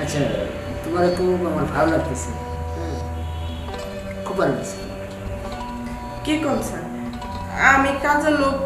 আচ্ছা তোমার খুব আমার ভালো লাগতেছে। খুব ভালো লাগছে। কি করছেন আমি কাজের লোক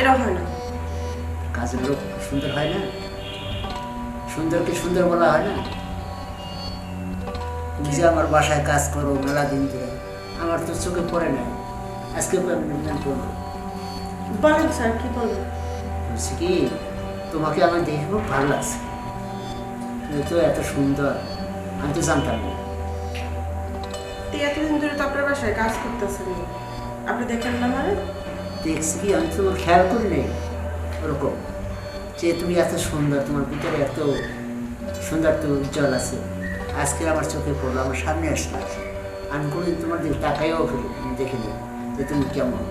এরা হয় না। কাজের লোক সুন্দর হয় না? সুন্দরকে সুন্দর বলা হয় না? তুমি যে আমার বাসায় কাজ করো মেলা দিন ধরে আমার তো চোখে পড়ে না। আজকে পড়ল বলেন স্যার কি বলবেন বলছি কি তোমাকে আমার দেখে খুব ভালো লাগছে। তো এত সুন্দর। আমি তো জানতাম না। এতদিন ধরে তো আপনার বাসায় কাজ করতেছেন। আপনি দেখেন না মানে? দেখছি কি আমি তো খেয়াল করি নেই। ওরকম। যে তুমি এত সুন্দর তোমার ভিতরে এত সুন্দর তো উজ্জ্বল আছে। আজকে আমার চোখে পড়ল আমার সামনে আসলো। আমি কোনোদিন তোমার দিকে তাকাইও ফেলি দেখিনি যে তুমি কেমন।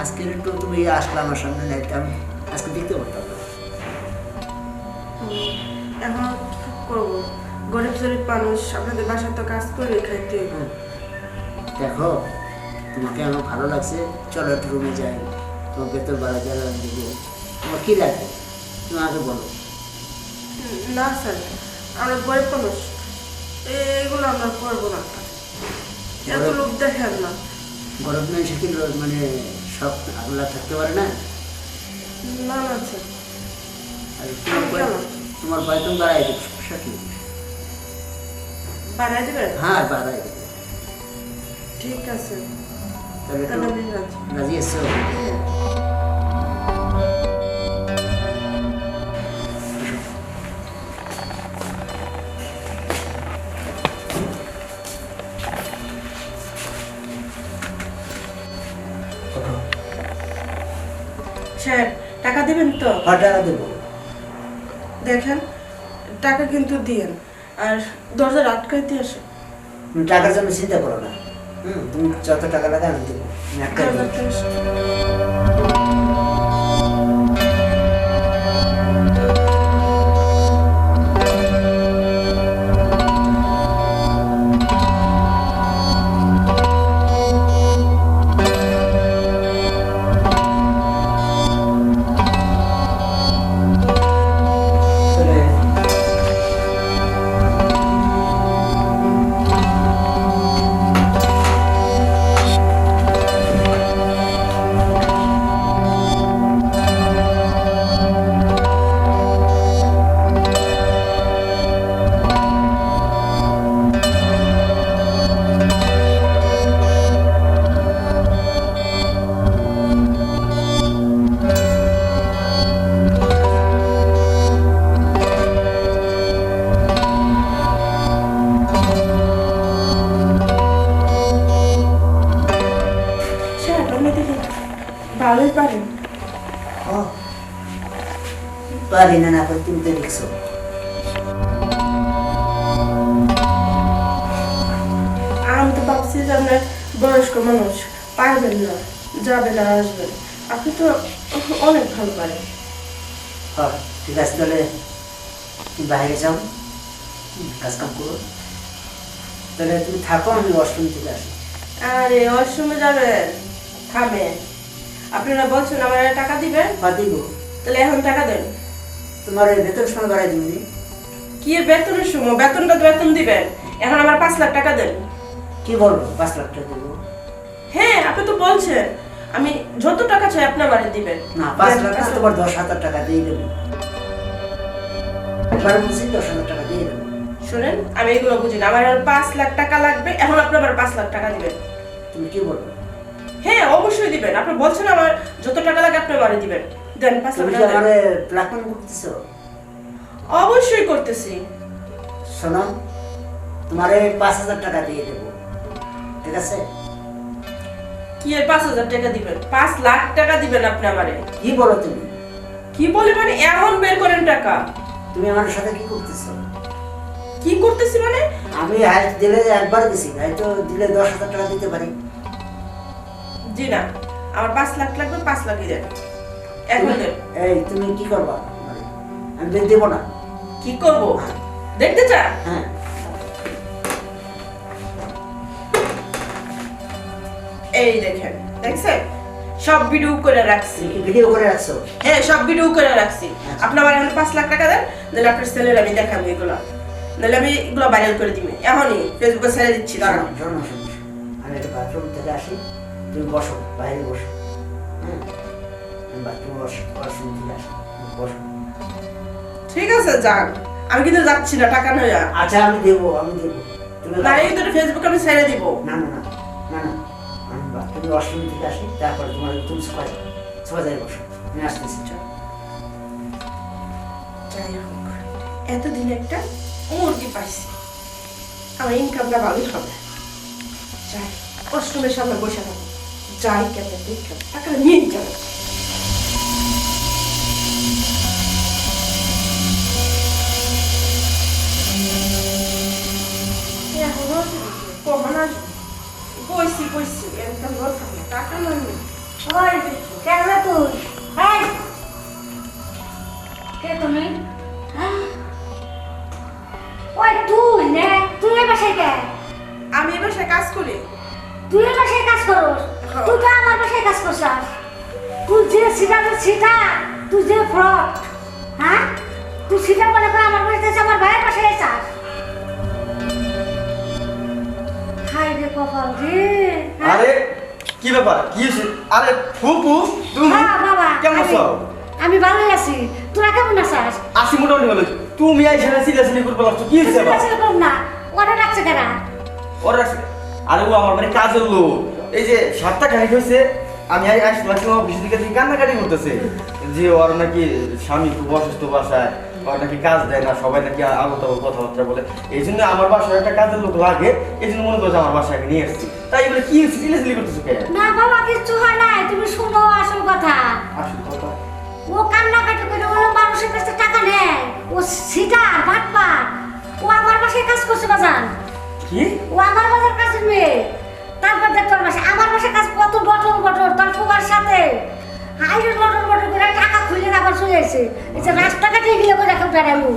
আজকে একটু তুমি আসলে আমার সামনে নাই আমি আজকে দেখতে পারতাম না। এখন করব। গরিব গরিব মানুষ আপনাদের বাসায় তো কাজ করে খাইতে হইব। দেখো তোমাকে আমার ভালো লাগছে চলো একটু রুমে যাই। তোমার ভেতর বেলা জ্বালান দিব তোমার কী লাগে তুমি আগে বলো। না স্যার আমরা গরিব মানুষ এগুলো আমরা করব না। এত লোক দেখেন না। গরম মানুষ কি মানে সব আগলা থাকতে পারে না? না না স্যার। তোমার কেন? বয়- তোমার বেতন বাড়াই দেবেন হ্যাঁ বাড়াই দেবে। ঠিক আছে। তাহলে রাজি। টাকা দিবেন তো? কয় টাকা দেবো। দেখেন। টাকা কিন্তু দিয়েন। আর দরজা দিয়ে আসে টাকার জন্য চিন্তা করো না। হুম তুমি যত টাকা লাগে আমি দেবো। পারি না না পারি তুমি তো দেখছ আমি তো ভাবছি যে আপনার বয়স্ক মানুষ পারবেন না যাবেন আর আসবেন আপনি তো অনেক ভালো পারেন হ্যাঁ ঠিক আছে তাহলে তুমি বাইরে যাও কাজ কাম করো তাহলে তুমি থাকো আমি ওয়াশরুম থেকে আসি আরে ওয়াশরুমে যাবেন থামেন আপনারা বলছেন আমার টাকা দিবেন বা দিব তাহলে এখন টাকা দেন তোমার বেতন সময় বাড়াই দিবনি কি এর বেতনের সময় বেতনটা তো বেতন দিবেন। এখন আমার পাঁচ লাখ টাকা দেন। কি বলব? পাঁচ লাখ টাকা দেবো। হ্যাঁ আপনি তো বলছেন। আমি যত টাকা চাই আপনি আমারে দিবেন। না পাঁচ লাখ না তোমার দশ হাজার টাকা দিয়ে দেবো। দশ হাজার টাকা দিয়ে দেবো। শুনেন আমি এগুলো বুঝি না। আমার আর পাঁচ লাখ টাকা লাগবে। এখন আপনি আমার পাঁচ লাখ টাকা দিবেন। তুমি কি বলব? হ্যাঁ অবশ্যই দিবেন। আপনি বলছেন আমার যত টাকা লাগে আপনি আমারে দিবেন। আমার করতেছো? অবশ্যই করতেছি। শোনো তোমার পাঁচ হাজার টাকা দিয়ে দেবো। ঠিক আছে? কি এর পাঁচ হাজার টাকা দিবেন? পাঁচ লাখ টাকা দিবেন আপনি আমারে। কি বলো তুমি? কি বলে মানে? এখন বের করেন টাকা। তুমি আমার সাথে কি করতেছো? কি করতেছি মানে? আমি হাইট দিলে একবার দিছি হয়তো দিলে দশ হাজার টাকা দিতে পারি। জি না আমার পাঁচ লাখ লাগবে পাঁচ লাখই দেন। এই তুমি কি করবা? আমি বের দেবো না। কি করব? দেখতে চান হ্যাঁ। এই দেখেন দেখছেন? সব ভিডিও করে রাখছি। ভিডিও করে রাখছো? হ্যাঁ সব ভিডিও করে রাখছি। আপনি আমার এখন পাঁচ লাখ টাকা দেন নাহলে আপনার ছেলের আমি দেখাবো এগুলো। নাহলে আমি এগুলো ভাইরাল করে দিবি। এখনই ফেসবুকে ছেড়ে দিচ্ছি। আমি একটা বাথরুম থেকে আসি। তুমি বসো বাইরে বসো। হ্যাঁ। ঠিক আছে যান। আমি কিন্তু যাচ্ছি না টাকা নয় আচ্ছা আমি দেবো আমি দেবো। তুমি না এই তোর ফেসবুকে আমি ছেড়ে দিব। না না না না না। আমি বাথরুম ওয়াশরুম থেকে আসি তারপরে তোমার তুমি সবাই সবাই যাই বসো আমি আসতেছি। যাই হোক এতদিন একটা মুরগি পাইছি। আমার ইনকামটা ভালোই হবে। যাই অষ্টমের সামনে বসে থাকব যাই কেন দেখে টাকাটা নিয়ে যাবে কখন আসবে বইছি বইছি এরকম থাকবে টাকা নয় ওই কেন রে তুই এই কে তুমি হ্যাঁ? ওই তুই নে তুই এই বাসায় কে আমি এবার সে কাজ করি তুই এই বাসায় কাজ করস। তুই তো আমার বাসায় কাজ করছাস তুই যে সিটা সিটা তুই যে ফ্রড হ্যাঁ তুই সিটা করে আমার বাড়িতে আমার ভাইয়ের বাসায় এসাস হাই রে কপাল রে। হ্যাঁ? আরে কি ব্যাপার? কি হয়েছে? আরে ফুপু তুমি হ্যাঁ বাবা কেমন আছো? আমি ভালোই আছি। তোরা কেমন আছিস? আসি মোটামুটি ভালো। তুমি আইসা না সিলা সিলি করতে লাগছো। কি হয়েছে ছিল না। ওরা ডাকছে কেনা ওর রাখছে। আরে ও আমার মানে কাজের লোক। এই যে সাতটা খানিক হয়েছে আমি আই আসলাম অফিস থেকে কান্নাকাটি করতেছে। যে ওর নাকি স্বামী খুব অসুস্থ বাসায়। নাকি কাজ দেয় না সবাই নাকি আলো তাবল কথাবার্তা বলে। এই জন্য আমার বাসায় একটা কাজের লোক লাগে এই জন্য মনে করছে আমার বাসায় নিয়ে এসেছি। তাই বলে কি হয়েছে করতেছো কে? না বাবা কিচ্ছু হয় নাই তুমি শুনো আসল কথা। আসল কথা? ও কান্নাকাটি করে হলো মানুষের কাছে টাকা নেয় ও বাটপার। ও আমার বাসায় কাজ করছে বাজান। কি? ও আমার বাজার কাছে মেয়ে। তারপর দেখ তোর বাসায় আমার বাসায় কাজ কত বটর বটর তোর সাথে। হাইরে বটর করে টাকা খুলে এসে এই যে রাস্তাঘাটে গেলে করে এখন বেড়াবো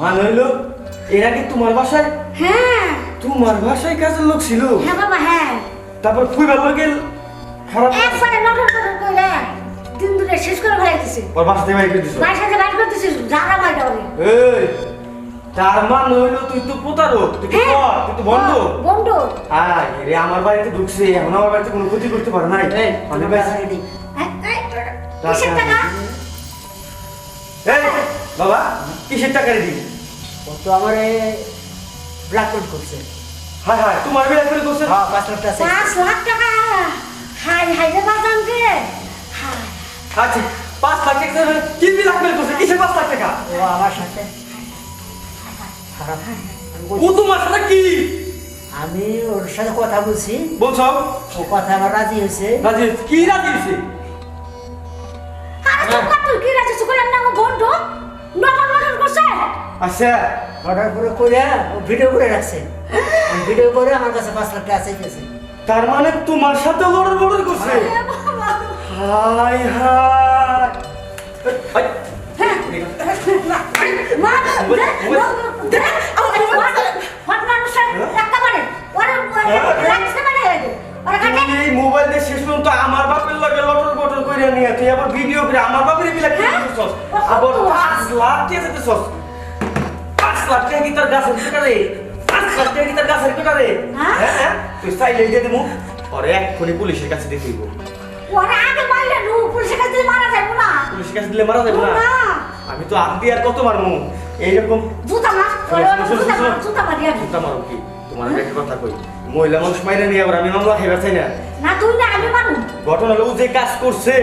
মানে হইল? এরা কি তোমার বাসায়? হ্যাঁ। তোমার বাসায় কাজের লোক ছিল? হ্যাঁ বাবা হ্যাঁ। তারপর খুবই ভালো গেল? খারাপ? একবারে নটর বটর করে দিন দুটো শেষ করে ফেলাইতেছে। ওর বাসা থেকে বাইরে করে দিছো? বাসায় যে বাইর করতেছে জানা মাইটা ওরে। এই তার মানে হইল তুই তো প্রতারক তুই তো কর, তুই তো বন্ধ। বন্ধ। হ্যাঁ রে আমার বাড়িতে ঢুকছে এখন আমার বাড়িতে কোনো ক্ষতি করতে পারে নাই। আমি কিসের টাকা? এই বাবা কিসের টাকা দিবি ও তো আমার ব্ল্যাকমেল করছে। হায় হায় তোমার বিয়ে করে করছে? হ্যাঁ পাঁচ লাখ টাকা পাঁচ লাখ টাকা? হাই হাই রে বাজান রে। আচ্ছা পাঁচ লাখ টাকা। কি লাগবে করছে? কিসের পাঁচ লাখ টাকা? ও আমার সাথে। ও তোমার সাথে কি? আমি ওর সাথে কথা বলছি। বলছো? ও কথা আমার রাজি হয়েছে। রাজি হয়েছে? কি রাজি হয়েছে? আচ্ছা অর্ডার করে করে ভিডিও করে রাখছে। ভিডিও করে আমার কাছে পাঁচ লাখ টাকা চাইতেছে। তার মানে তোমার সাথে অর্ডার করছে? কি তোর কেটা রে হ্যাঁ? হ্যাঁ হ্যাঁ। তুই চাইলে দিয়ে দেবো পরে এক্ষুনি পুলিশের কাছে দিয়ে দিব। ওরে আগে মারলে নু পুলিশের কাছে দিলে মারা যাবে না। পুলিশের কাছে দিলে মারা যাবে না? না। আমি তো আগ দিয়ে আর কত মারমু? এইরকম জুতা ওরে জুতা মার জুতা মার কি? তোমার আমি একটা কথা কই। মহিলা মানুষ মাইরা নিয়ে আবার আমি মামলা খাইবার চাই না। না তুই না আমি মারু ঘটনা হলো যে কাজ করছে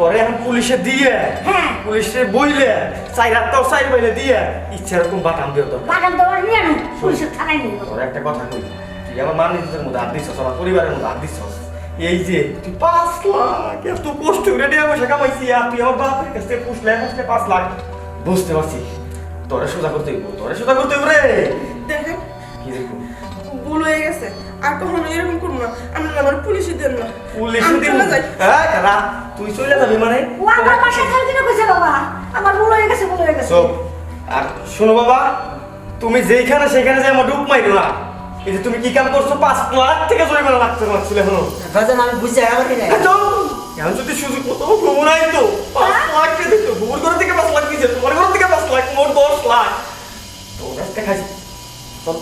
পরে এখন পুলিশে দিয়ে হ্যাঁ। পুলিশে বইলে চাই রাতটাও চাই বইলে দিয়ে ইচ্ছা এরকম বাটাম দিয়ে দরকার। বাদাম দেওয়ার নিয়ে আনো পুলিশের থানায় নিয়ে তোর একটা কথা কই তুই আমার মান নিজের মধ্যে হাত দিচ্ছস আমার পরিবারের মধ্যে হাত দিচ্ছস এই যে তুই পাঁচ লাখ এত কষ্ট করে টাকা পয়সা কামাইছি আর তুই আমার বাপের কাছ থেকে পুষলে আসলে পাঁচ লাখ। বুঝতে পারছি। তোরে সোজা করতে হইব তোরে সোজা করতে হইব রে। দেখেন কি দেখব? ভুল হয়ে গেছে। আর কখনো এরকম করব না। আমি আমার পুলিশে দেন না। পুলিশ চলে যাই। হ্যাঁ দাদা তুই চলে যাবি মানে? ও আমার বাসায় খালি দিনে কইছে বাবা। আমার ভুল হয়ে গেছে ভুল হয়ে গেছে। সব আর শোনো বাবা তুমি যেইখানে সেখানে যে আমার ডুব মাইরো না। এই যে তুমি কি কাম করছ পাঁচ লাখ থেকে জরিমানা লাগতে তোমার ছেলে হলো বাজান আমি বুঝতে পারি না এখন যদি সুযোগ মতো ঘুমো নাই তো। পাঁচ লাখ কে দিত ঘুমোর ঘর থেকে পাঁচ লাখ দিয়েছে তোমার ঘর থেকে পাঁচ লাখ মোট দশ লাখ। তো রাস্তা খাইছি চল,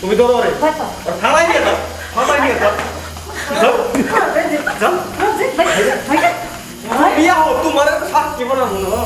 তুমি ধরো রে থানায় নিয়ে যাও থানায় নিয়ে যাও যাও যাও বিয়া হোক তোমার সাক্ষী বানাবো না